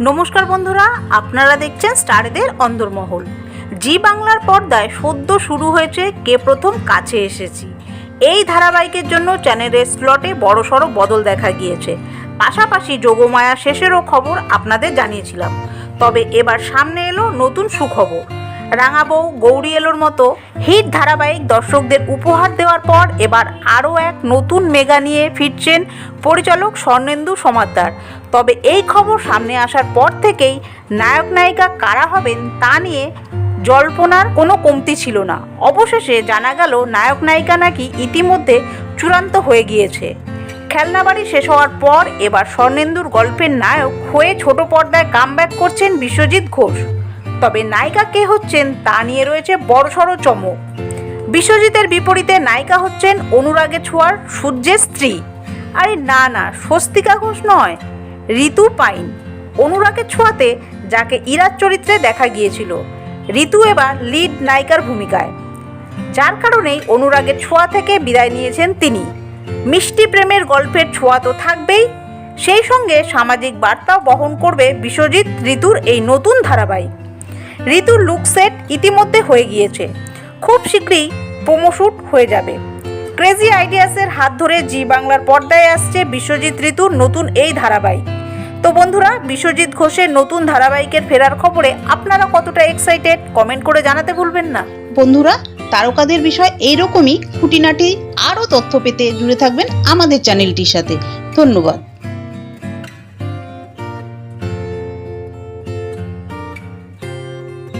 নমস্কার বন্ধুরা, আপনারা দেখছেন স্টারদের অন্দরমহল। জি বাংলার পর্দায় সদ্য শুরু হয়েছে কে প্রথম কাছে এসেছি। এই ধারাবাহিকের জন্য চ্যানেলের স্লটে বড়সড় বদল দেখা গিয়েছে। পাশাপাশি যোগমায়া শেষেরও খবর আপনাদের জানিয়েছিলাম। তবে এবার সামনে এলো নতুন সুখবর। রাঙাবউ গৌরী এলোর মতো হিট ধারাবাহিক দর্শকদের উপহার দেওয়ার পর এবার আরও এক নতুন মেগা নিয়ে ফিরছেন পরিচালক স্বর্ণেন্দু সমাদ্দার তবে এই খবর সামনে আসার পর থেকেই নায়ক নায়িকা কারা হবেন তা নিয়ে জল্পনার কোনো কমতি ছিল না। অবশেষে জানা গেল নায়ক নায়িকা নাকি ইতিমধ্যে চূড়ান্ত হয়ে গিয়েছে। খেলনাবাড়ি শেষ হওয়ার পর এবার স্বর্ণেন্দুর গল্পের নায়ক হয়ে ছোট পর্দায় কামব্যাক করছেন বিশ্বজিৎ ঘোষ। তবে নায়িকা কে হচ্ছেন তা নিয়ে রয়েছে বড়সড় চমক। বিশ্বজিতের বিপরীতে নায়িকা হচ্ছেন অনুরাগে ছোঁয়ার সূর্যের স্ত্রী। আরে না না, স্বস্তিকা ঘোষ নয়, ঋতু পাইন। অনুরাগের ছোঁয়াতে যাকে ইরাজ চরিত্রে দেখা গিয়েছিল। ঋতু এবার লিড নায়িকার ভূমিকায়। যার কারণেই অনুরাগের ছোঁয়া থেকে বিদায় নিয়েছেন তিনি। মিষ্টি প্রেমের গল্পের ছোঁয়া তো থাকবেই। সেই সঙ্গে সামাজিক বার্তাও বহন করবে বিশ্বজিৎ, ঋতুর এই নতুন ধারাবাহিক। ঋতুর লুক সেট ইতিমধ্যে হয়ে গিয়েছে। খুব শীঘ্রই প্রোমোশুট হয়ে যাবে। ক্রেজি আইডিয়াসের হাত ধরে জি বাংলার পর্দায় আসছে বিশ্বজিৎ ঋতুর নতুন এই ধারাবাহিক। তো বন্ধুরা, বিশ্বজিৎ ঘোষের নতুন ধারাবাহিকের ফেরার খবরে আপনারা কতটা এক্সাইটেড কমেন্ট করে জানাতে ভুলবেন না। বন্ধুরা, তারকাদের বিষয় এইরকমই, খুঁটিনাটি আরও তথ্য পেতে জুড়ে থাকবেন আমাদের চ্যানেলটির সাথে। ধন্যবাদ।